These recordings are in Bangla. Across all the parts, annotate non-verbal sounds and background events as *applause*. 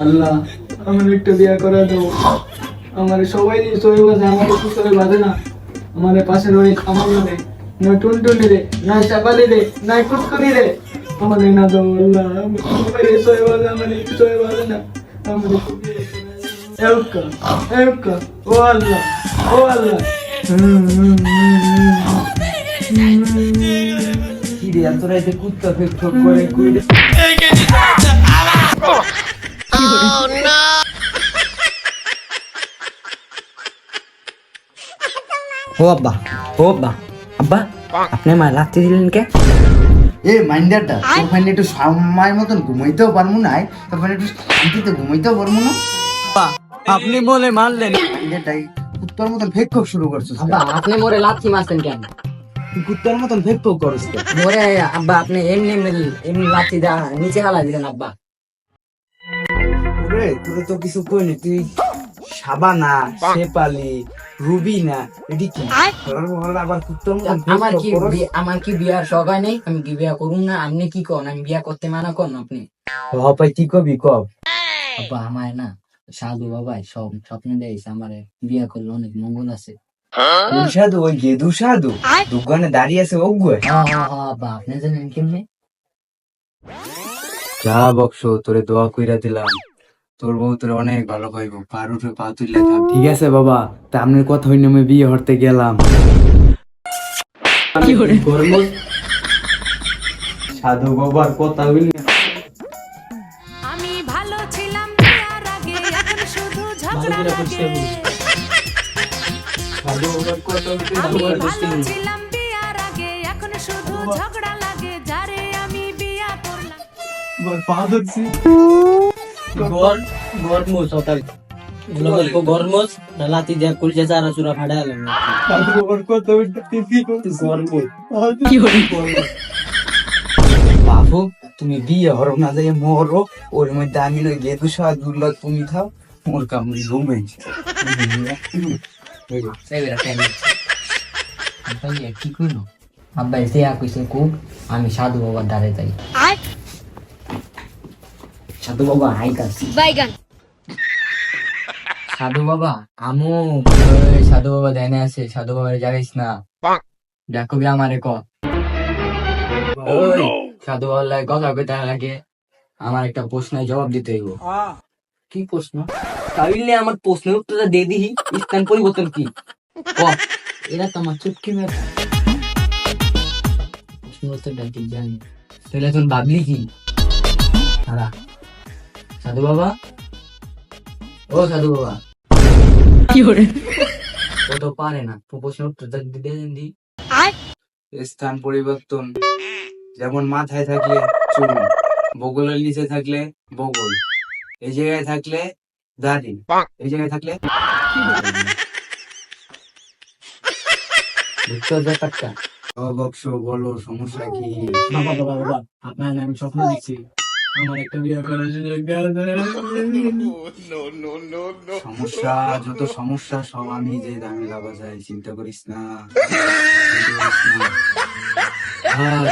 আল্লাহ আমার একটু বিয়া করে দাও আমার সবাই সবাই বাজে আমার একটু সবাই বাজে না। আমার পাশে ওই খামার রে না টুনটুনি রে না চাপালি রে না কুটকুনি রে। আমার না দাও আল্লাহ আমার সবাই সবাই বাজে আমার একটু সবাই বাজে না আমার একটু বিয়ে করে দাও। এউক্কা, এউক্কা, ও আল্লাহ ও আল্লাহ হুম, হুম, হুম, হুম, হুম। কি রে এত রাইতে কুত্তা ফেক ফেক করে কইরে ও আব্বা ও আব্বা আব্বা আপনি মা লাত্তি দিলেন কে এ মাইন্ডারটা ফাইনে একটু সময় মতন ঘুমাইতেও পারব না ফাইনে একটু শান্তিতে ঘুমাইতেও পারব না। আপনি বলে মারলেন মাইন্ডারটাই কুত্তার মতন ফেক ফেক শুরু আব্বা আপনি মোরে লাত্তি মারছেন কেন? তুই কুত্তার মতন ফেক তো মোরে আব্বা আপনি এমনি এমনি এমনি লাত্তি দা নিচে হালা দিলেন আব্বা। রে তোরে তো কিছু কইনি তুই সাবানা শেপালি রুবিনা এটি কি? আবার আমার কি আমার কি বিয়ার শখ হয় নাই? আমি কি বিয়া করুম না? আপনি কি কন? আমি বিয়া করতে মানা করুন আপনি? হপাই কি কবি? কব। আব্বা আমার না সাধু বাবাই সব স্বপ্নে দেয়ছে আমার বিয়া করলে অনেক মঙ্গল আছে। সাধু? ওই গেদু সাধু। দোকানে দাঁড়িয়ে আছে হ্যাঁ হ্যাঁ হ্যাঁ আব্বা আপনি জানেন কেমনে? যা বক্স তোরে দোয়া কইরা দিলাম। তোর বউ তোরে অনেক ভালো পাইব পার উঠে পা তুললে থাক। ঠিক আছে বাবা তা আপনার কথা হইনি আমি বিয়ে হরতে গেলাম। সাধু বাবার কথা হইলে। আমি ভালো ছিলাম বিয়ার আগে এখন শুধু ঝগড়া লাগে। আমি ভালো ছিলাম বিয়ার আগে এখন শুধু ঝগড়া লাগে। যারে আমি বিয়া করলাম। পা ধরছি। গরমোস লাতি দিয়া চারা চুরা ফাড়া বাবু তুমি বিয়ে হরো না যাই মরো ওর মধ্যে আমি নই গেদু লগ তুমি খাও মোর কামড়ি ঘুমে কি করল আব্বা এসে কইছে খুব আমি সাধু বাবার দ্বারে যাই। সাধু বাবা আইতাছি সাধু বাবা আমু সাধু বাবা দেনে আছে সাধু বাবার জাগাইস না? দেখবি আমারে ক। ওই সাধু বাবার লাগে কথা কইতে লাগে আমার একটা প্রশ্নের জবাব দিতে হইব। কি প্রশ্ন? তাইলে আমার প্রশ্নের উত্তরটা দিয়ে দিহি স্থান পরিবর্তন কি? ক। এরা তো আমার চুটকি মেয়ে প্রশ্ন উত্তরটা ঠিক জানি? তাহলে তুই ভাবলি কি? সারা সাধু বাবা? ও সাধু বাবা। কি করে? ও তো পারে না। তো প্রশ্ন উত্তরটা দিয়ে দেন দি। স্থান পরিবর্তন। যেমন মাথায় থাকলে চুল বগলের নিচে থাকলে বগল। এই জায়গায় থাকলে দাড়ি এই জায়গায় থাকলে *laughs* ব্যাপারটা বলো সমস্যা কি? বাবা বাবা বাবা আপনার আমি স্বপ্ন দেখছি। আমার একটা বিয়ে করার জন্য *laughs* সমস্যা যত সমস্যা সব আমি যে দামি লাভা যায় চিন্তা করিস না। *laughs* হ্যাঁ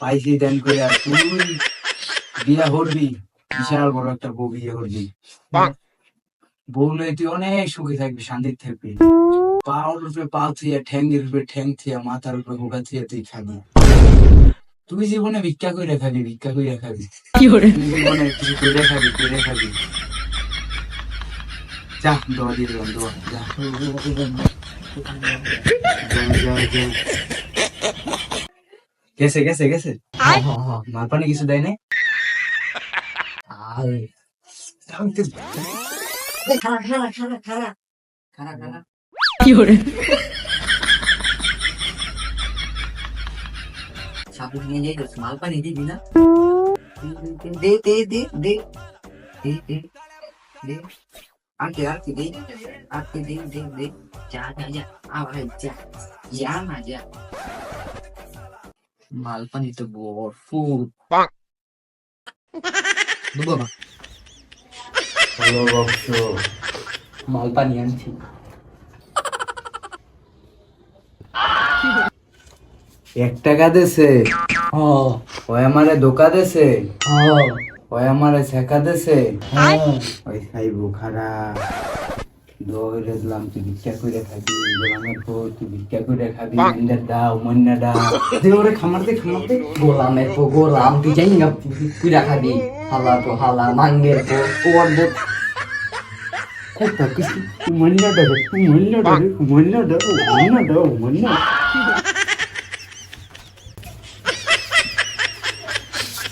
পাইছি তুই বিয়া করবি? বিশাল বড় একটা বউ বিয়ে করবি। বউ তুই অনেক সুখে থাকবি শান্তিতে থাকবি। পাওয়ার উপরে পা থুইয়া ঠ্যাঙ্গের উপরে ঠ্যাং থুইয়া মাথার উপরে হুকা থুইয়া তুই খাবি। তুই জীবনে ভিক্ষা করে খাবি ভিক্ষা করে খাবি। তুই জীবনে কিছু করে খাবি করে খাবি। যা দোয়া দিয়ে দিলাম দোয়া যা। গেছে গেছে গেছে। মাল পানি কিছু দেয় নাই? আরে খারা খারা খারা খারা খারা খারা সাবু নিয়ে যাই তো মাল পানি দিবি না দে দে দে দে দে দে দে আরকে আরকে দে আরকে দে দে দে যা যা যা আবার যা যা না যা মালপানিতে ভরপুর দুবো না হলো বক্স মালপানি আনছি এক টাকা দেছে। ও ওই আমারে ধোকা দেছে। ও ওই আমারে শেখা দেছে। ওই খাইবো খারাপ দৌড়ে দিলাম তুই ভিক্ষা করে খাবি গোলামের তুই ভিক্ষা করে খাবি মন্দার দাও মন্না দাও। দে ওরে খামার দে খামার দে। গোলামের গোলাম তুই যাই না খাবি। হালা তো হালা মাঙ্গের পো ওর বোট কোথা কিছু মন্না মন্না মন্না দাও মন্না দাও মন্না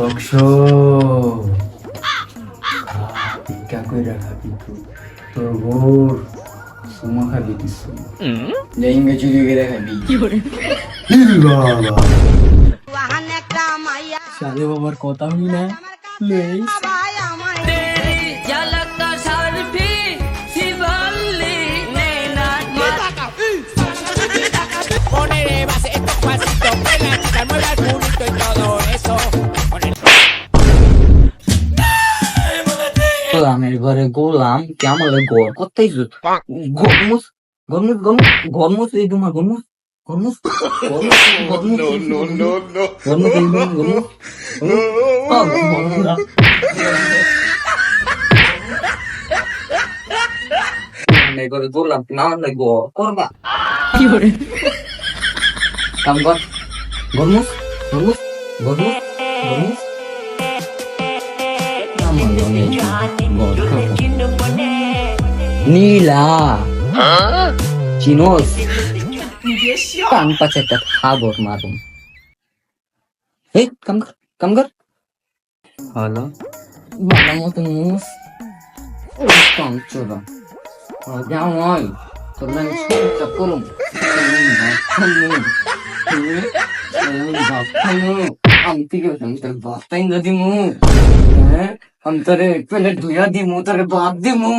বক্স ভিক্ষা করে খাবি তুই তোর বোর সুমা খাবি সুমা। যাইঙ্গে চুরি করে খাবি। সালে বাবার কথা হই না? লই গোলামের ঘরে গোলাম কেমন গোর কতই গরমুস গরমুস গরমুস গরমুস এই তোমার গরমুস? গরমুস? গরমুস গরমুস গরমুস এই তোমার গরমুস গোলামের ঘরে গোলাম না হলে করবা। কি করে কাম কর। গরমুস গরমুস গরমুস গরমুস। নীলা চিনোস কান পাশে একটা থাগর মারুম এই কাম কর কাম কর হলো বাবা মতো মুস কাম চলো জামাই তোর আমি সবটা করুম আমি থেকে আমি তোর বাস্তাই না দিমু হ্যাঁ আমি তোরে পেলে ধুয়া দিমু দিমু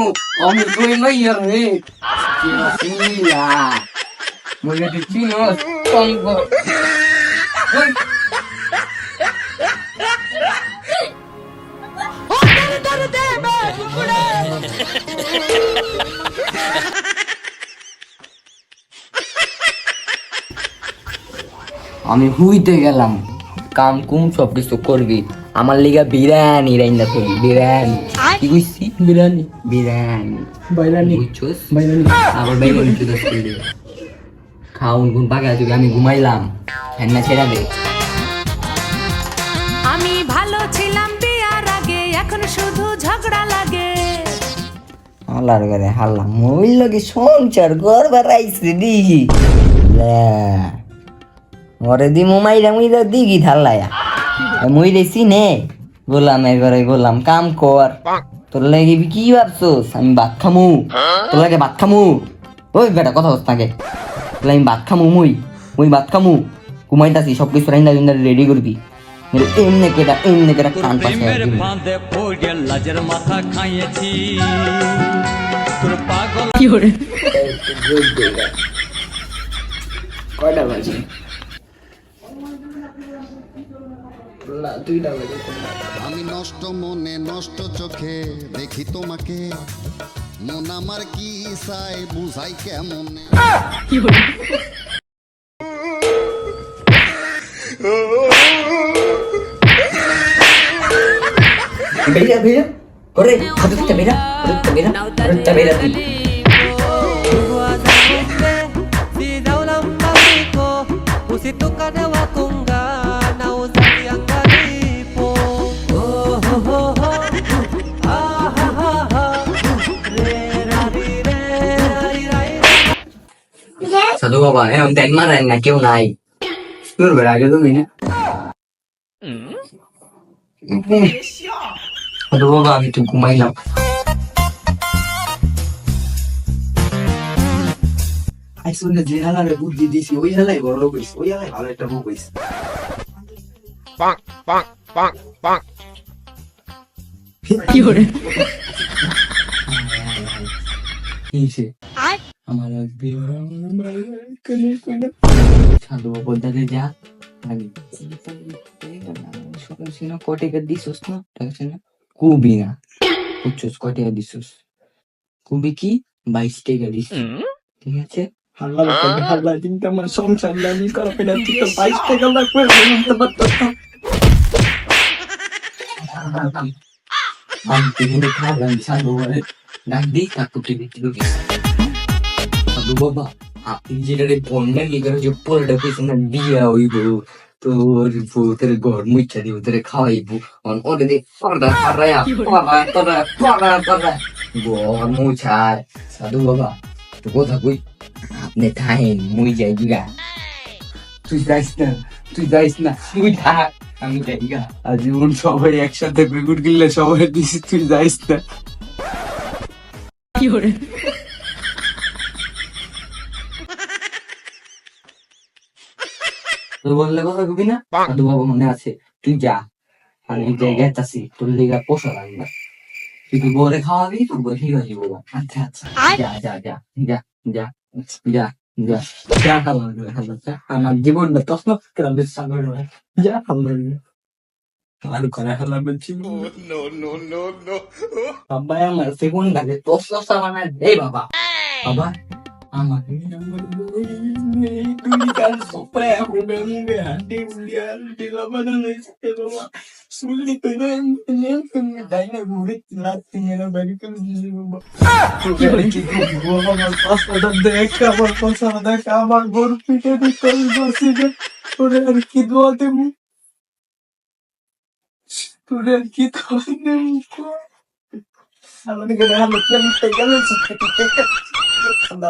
আমি আমি হুইতে গেলাম। কাম কুম সব কিছু করবি। আমার লিগা বিরিয়ানি রাইন্দা করবি বিরিয়ানি। কি কইছি? বিরিয়ানি? বিরিয়ানি। বাইরানি। বুঝছস? বাইরানি। আবার বাইরে চুদা করে খাউন গুন পাকা চুকে আমি ঘুমাইলাম। ফ্যান ছেড়া দে। আমি ভালো ছিলাম বিয়ার আগে এখন শুধু ঝগড়া লাগে। হাল্লার করে হাল্লা। মই লগে সংসার ঘর বাড়াইছে দি মরে দি মুমাইরা মুইরা দিগি থাল্লায়া মুই রেছি নে গোলামের ঘরে গোলাম কাম কর। তোর লাগে কি ভাবছোস? আমি ভাত খামু। তোর লাগে ভাত খামু। ওই বেটা কথা হস নাকে তোর আমি ভাত খামু মুই মুই ভাত খামু। ঘুমাইতাছি সব কিছু রাইন্দা রাইন্দা রেডি করবি। এমনে কেটা এমনে কেটা কান পাশে লাজের মাথা খাইয়েছি। তোর পাগল কয়টা বাজে? দুইটা আমি নষ্ট মনে নষ্ট চোখে দেখি তোমাকে। মন আমার কি চাই বুঝাই কেমন? বেরা করে হাতটা বেরা হাতটা বেরা হাতটা বেরা তুই সাধু বাবা এখন তেন মারেন না কেউ নাই তোর বেড়া আগে তুমি না সাধু বাবা আমি তো ঘুমাইলাম আইসলে যে হালারে বুদ্ধি দিছি ওই হালাই বড় কইস ওই হালাই ভালো একটা বউ কইস কিসে আমার বিয়ে সাধু যা কটিকা দিছস না না কুবি না বুঝছস কটিকা দিছস? কুবি কি? বাইশ টাকা দিস ঠিক আছে? হাল্লা হাল্লা আমার সংসার করা তুই তো বাইশ টাকা লাগবে আমি তিনি খাবেন সাধু বলে ডাক দিই কাকু টিভি টিভি সাধু বাবা আপনি যেটা কি করে যে পোলটা পিছনে বিয়া হইব তোর তোর ঘর দিব তোরে খাওয়াইব অন ওরে দে ঘর সাধু বাবা তো কথা কই আপনি মুই যাই গা তুই যাইস না তুই যাইস না থাক আমি যাই গা আজীবন সবাই একসাথে বেগুন গিললে সবাই দিস তুই যাইস না তোর বললে কথা কবি না? সাধু বাবা মনে আছে তুই যা আমি জায়গায় আছি তোর লিগা পোষা লাগবে তুই তুই বলে খাওয়াবি? তোর বলে ঠিক আছে আচ্ছা আচ্ছা। যা যা যা যা যা যা যা যা খাবার আমার জীবনটা বিশ্বাস করে যা খাবার আর করে হলা বলছি। বাবা আমার সেগুন লাগে তোর সস্তা মানে বাবা। বাবা তোরে আর কি তোরে মুখো আমাদের গ্রামের লোকজন টেকা টেকা ঠান্ডা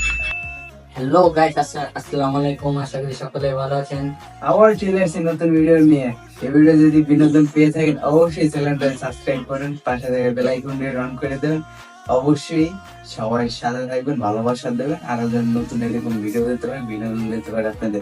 হ্যালো গাইস আসসালামু আলাইকুম, আশা করি সকলে ভালো আছেন। আবার চলে আসছি নতুন ভিডিও নিয়ে। এই ভিডিও যদি বিনোদন পেয়ে থাকেন, অবশ্যই চ্যানেলটা সাবস্ক্রাইব করুন, পাশে থেকে বেল আইকনটি অন করে দেন অবশ্যই সবাই সাথে থাকবেন, ভালোবাসা দেবেন, আর নতুন এরকম ভিডিও দিতে পারেন বিনোদন দিতে পারে আপনাদের।